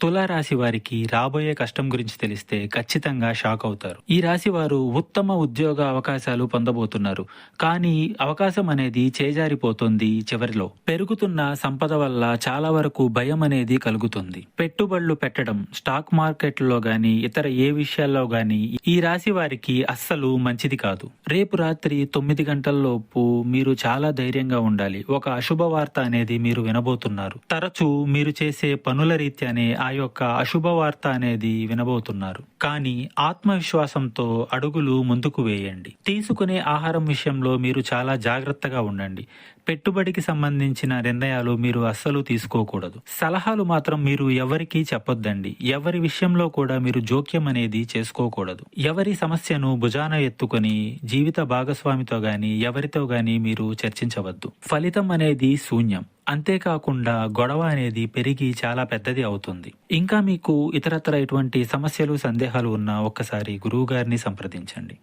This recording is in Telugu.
తులారాశి వారికి రాబోయే కష్టం గురించి తెలిస్తే ఖచ్చితంగా షాక్ అవుతారు. ఈ రాశి వారు ఉత్తమ ఉద్యోగ అవకాశాలు పొందబోతున్నారు. కానీ అవకాశం అనేది చేజారిపోతుంది చివరిలో. పెరుగుతున్న సంపద వల్ల చాలా వరకు భయం అనేది కలుగుతుంది. పెట్టుబడులు పెట్టడం స్టాక్ మార్కెట్లో గాని ఇతర ఏ విషయాల్లో గాని ఈ రాశి వారికి అస్సలు మంచిది కాదు. రేపు రాత్రి తొమ్మిది గంటల్లోపు మీరు చాలా ధైర్యంగా ఉండాలి. ఒక అశుభ వార్త అనేది మీరు వినబోతున్నారు. తరచూ మీరు చేసే పనుల రీత్యానే ఆ ఆ యొక్క అశుభ వార్త అనేది వినబోతున్నారు. కానీ ఆత్మవిశ్వాసంతో అడుగులు ముందుకు వేయండి. తీసుకునే ఆహారం విషయంలో మీరు చాలా జాగ్రత్తగా ఉండండి. పెట్టుబడికి సంబంధించిన నిర్ణయాలు మీరు అస్సలు తీసుకోకూడదు. సలహాలు మాత్రం మీరు ఎవరికీ చెప్పొద్దండి. ఎవరి విషయంలో కూడా మీరు జోక్యం అనేది చేసుకోకూడదు. ఎవరి సమస్యను భుజాన ఎత్తుకొని జీవిత భాగస్వామితో గాని ఎవరితో గాని మీరు చర్చించవద్దు. ఫలితం అనేది శూన్యం. అంతేకాకుండా గొడవ అనేది పెరిగి చాలా పెద్దది అవుతుంది. ఇంకా మీకు ఇతరత్ర ఎటువంటి సమస్యలు సందేహాలు ఉన్నా ఒక్కసారి గురువు గారిని సంప్రదించండి.